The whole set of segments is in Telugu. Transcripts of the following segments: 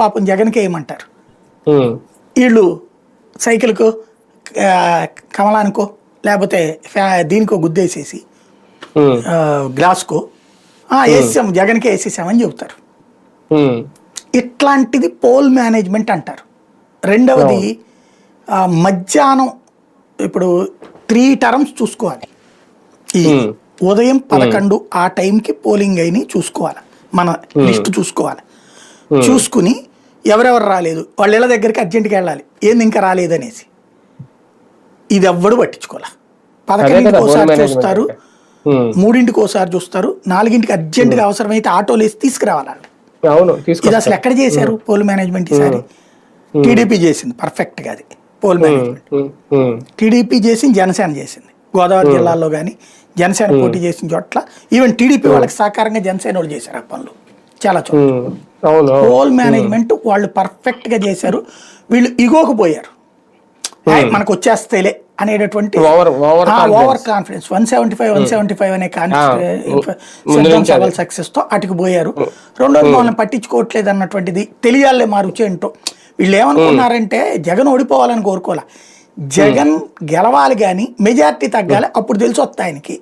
పాపం జగన్కి వేయమంటారు వీళ్ళు సైకిల్కో కమలానికో లేకపోతే ఫ్యా దీనికో గుద్దేసేసి గ్లాస్కో "ఆ, వేసేసాం జగన్కే వేసేసామని చెబుతారు. ఇట్లాంటిది పోల్ మేనేజ్మెంట్ అంటారు. రెండవది మధ్యాహ్నం ఇప్పుడు త్రీ టర్మ్స్ చూసుకోవాలి. ఈ. ఉదయం పదకొండు ఆ టైంకి పోలింగ్ అయిన చూసుకోవాలి. మన లిస్ట్ చూసుకోవాలి. చూసుకుని ఎవరెవరు రాలేదు వాళ్ళ ఇళ్ళ దగ్గరికి అర్జెంట్గా వెళ్ళాలి. ఏంది ఇంకా రాలేదనేసి. ఇది ఎవ్వడు పట్టించుకోవాలి అదే పదకొండింటికి ఒకసారి చూస్తారు మూడింటికి ఒకసారి చూస్తారు నాలుగింటికి అర్జెంటుగా అవసరమైతే ఆటోలు వేసి తీసుకురావాలి ఇది అసలు ఎక్కడ చేశారు పోల్ మేనేజ్మెంట్ ఈసారి? టీడీపీ చేసింది పర్ఫెక్ట్గా అది పోల్ మేనేజ్మెంట్. టీడీపీ చేసింది జనసేన చేసింది. గోదావరి జిల్లాలో కానీ జనసేన పోటీ చేసిన చోట్ల ఈవెన్ టీడీపీ వాళ్ళకి సహకారంగా జనసేన వాళ్ళు చేశారు ఆ పనులు. చాలా చోట్ల. పోల్ మేనేజ్మెంట్ వాళ్ళు పర్ఫెక్ట్గా చేశారు. వీళ్ళు ఇగోకు పోయారు. "ఏయ్, మనకు వచ్చేస్తేలే అనేటటువంటి over confidence one seventy five one seventy five అనే కాన్ఫిడెన్స్ సక్సెస్తో అటుకు పోయారు. రెండోది వాళ్ళని పట్టించుకోవట్లేదు అన్నటువంటిది తెలియాలే మా రుచి ఏంటో. వీళ్ళు ఏమనుకున్నారంటే జగన్ ఓడిపోవాలని కోరుకోలే జగన్ గెలవాలి కానీ మెజారిటీ తగ్గాలి అప్పుడు తెలిసి వస్తాయి ఆయనకి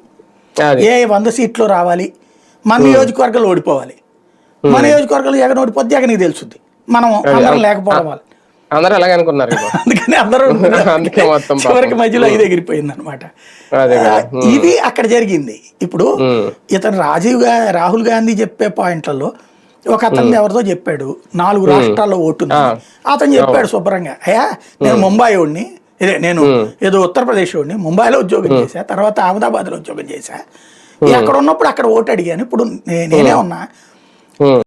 ఏ వంద సీట్లు రావాలి మన నియోజకవర్గాలు ఓడిపోవాలి. మన నియోజకవర్గాలు జగన్ ఓడిపోతే జగన్కి తెలుసుద్ది. మనం అందరం లేకపోవడం వల్ల. అందరూ అలాగే అనుకున్నారు అందుకని అందరూ. చివరికి మధ్యలో ఇది ఎగిరిపోయింది అనమాట. ఇది అక్కడ జరిగింది. ఇప్పుడు. ఇతను రాజీవ్గా రాహుల్ గాంధీ చెప్పే పాయింట్లలో ఒక అతను ఎవరితో చెప్పాడు. నాలుగు రాష్ట్రాల్లో ఓటుంది అతను చెప్పాడు శుభ్రంగా. అయ్యా నేను ముంబై వాడిని ఇదే నేను ఏదో ఉత్తరప్రదేశ్ వాడిని ముంబైలో ఉద్యోగం చేశా తర్వాత అహ్మదాబాద్లో ఉద్యోగం చేశా. అక్కడ ఉన్నప్పుడు అక్కడ ఓటు అడిగాను. ఇప్పుడు నేనే ఉన్నా. Hmm.